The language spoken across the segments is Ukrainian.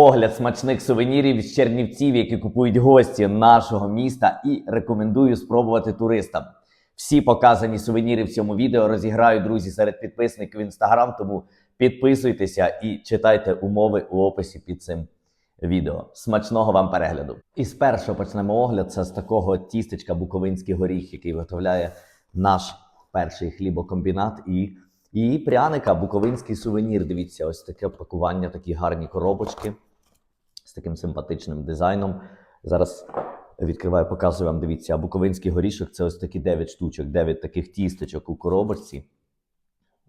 Огляд смачних сувенірів з Чернівців, які купують гості нашого міста, і рекомендую спробувати туристам. Всі показані сувеніри в цьому відео розіграю друзі серед підписників інстаграм. Тому підписуйтеся і читайте умови у описі під цим відео. Смачного вам перегляду! І спершу почнемо огляд. Це з такого тістечка Буковинський горіх, який виготовляє наш перший хлібокомбінат. І, і пряника Буковинський сувенір. Дивіться, ось таке пакування, такі гарні коробочки таким симпатичним дизайном. Зараз відкриваю, показую вам. Дивіться, а Буковинський горішок це ось такі 9 штучок, 9 таких тістечок у коробочці.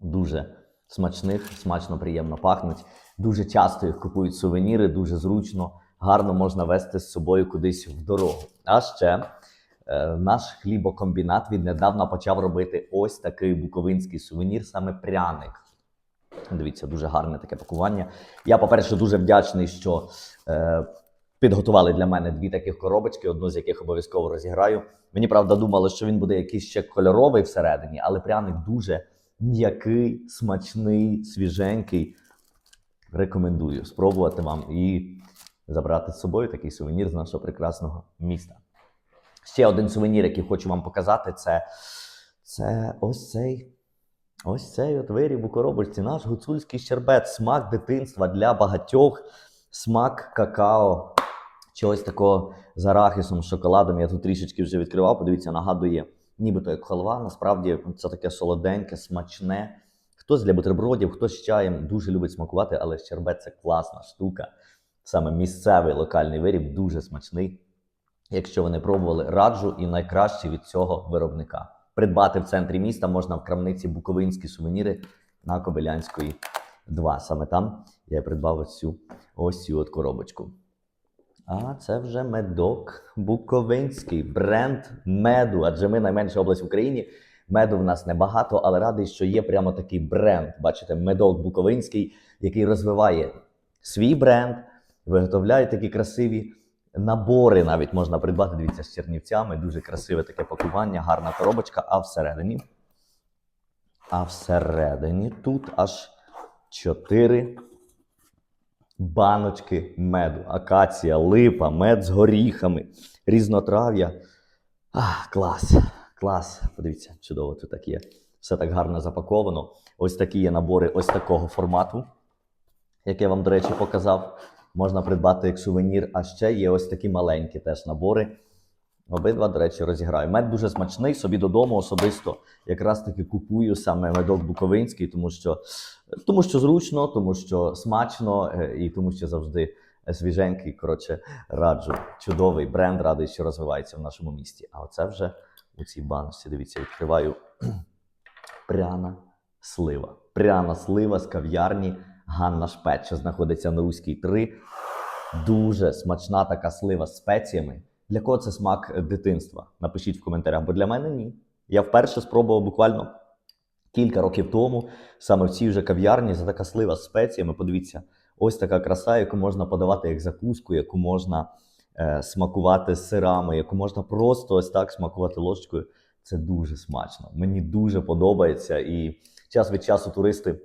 Дуже смачних, смачно, приємно пахнуть. Дуже часто їх купують сувеніри, дуже зручно, гарно можна вести з собою кудись в дорогу. А ще е, наш хлібокомбінат віднедавна почав робити ось такий буковинський сувенір, саме пряник. Дивіться, дуже гарне таке пакування. Я, по-перше, дуже вдячний, що е, підготували для мене дві таких коробочки, одну з яких обов'язково розіграю. Мені правда думали, що він буде якийсь ще кольоровий всередині, але пряник дуже м'який, смачний, свіженький. Рекомендую спробувати вам і забрати з собою такий сувенір з нашого прекрасного міста. Ще один сувенір, який хочу вам показати, це, це ось цей. Ось цей от виріб у коробочці. Наш гуцульський щербет, смак дитинства для багатьох, смак какао, чогось такого з арахісом, шоколадом. Я тут трішечки вже відкривав. Подивіться, нагадує, нібито як халва. Насправді це таке солоденьке, смачне. Хтось для бутербродів, хтось чаєм дуже любить смакувати, але щербет це класна штука. Саме місцевий локальний виріб, дуже смачний. Якщо ви не пробували, раджу і найкраще від цього виробника. Придбати в центрі міста можна в крамниці Буковинські сувеніри на Кобилянської 2. Саме там я придбав ось цю, ось цю от коробочку. А це вже медок Буковинський, бренд меду. Адже ми найменша область в Україні. Меду в нас небагато, але радий, що є прямо такий бренд. Бачите, медок Буковинський, який розвиває свій бренд, виготовляє такі красиві набори. Навіть можна придбати. Дивіться, з чернівцями. Дуже красиве таке пакування, гарна коробочка. А всередині. А всередині тут аж чотири баночки меду. Акація, липа, мед з горіхами, різнотрав'я. Ах, клас, клас. Подивіться, чудово тут так є. Все так гарно запаковано. Ось такі є набори ось такого формату, як я вам, до речі, показав. Можна придбати як сувенір. А ще є ось такі маленькі теж набори. Обидва, до речі, розіграю. Мед дуже смачний, собі додому особисто якраз таки купую саме медок Буковинський, тому що, тому що зручно, тому що смачно е, і тому що завжди свіженький. Коротше, раджу. Чудовий бренд, радий, що розвивається в нашому місті. А оце вже у цій баночці, дивіться, відкриваю пряна слива. Пряна слива з кав'ярні Ганна Шпет, що знаходиться на Руській 3. Дуже смачна така слива з спеціями. Для кого це смак дитинства? Напишіть в коментарях, бо для мене ні. Я вперше спробував буквально кілька років тому, саме в цій вже кав'ярні, за така слива з спеціями. Подивіться, ось така краса, яку можна подавати як закуску, яку можна е, смакувати з сирами, яку можна просто ось так смакувати ложечкою. Це дуже смачно. Мені дуже подобається. І час від часу туристи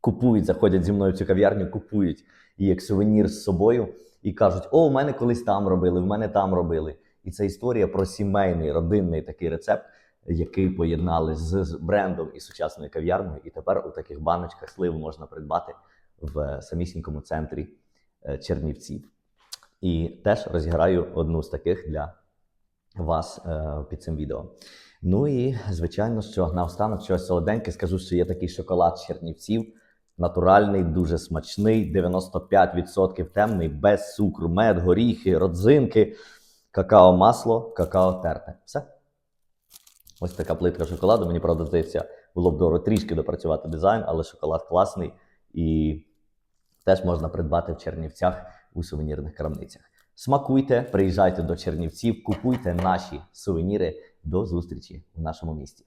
купують, заходять зі мною в цю кав'ярню, купують і як сувенір з собою і кажуть: О, у мене колись там робили, в мене там робили. І це історія про сімейний родинний такий рецепт, який поєднали з, брендом і сучасною кав'ярнею. І тепер у таких баночках сливу можна придбати в самісінькому центрі е, Чернівців. І теж розіграю одну з таких для вас е, під цим відео. Ну і звичайно, що наостанок щось солоденьке, скажу, що є такий шоколад Чернівців. Натуральний, дуже смачний, 95% темний, без цукру, мед, горіхи, родзинки, какао масло, какао терте. Все. Ось така плитка шоколаду. Мені правда здається, було б дорого трішки допрацювати дизайн, але шоколад класний і теж можна придбати в Чернівцях у сувенірних крамницях. Смакуйте, приїжджайте до Чернівців, купуйте наші сувеніри. До зустрічі в нашому місті.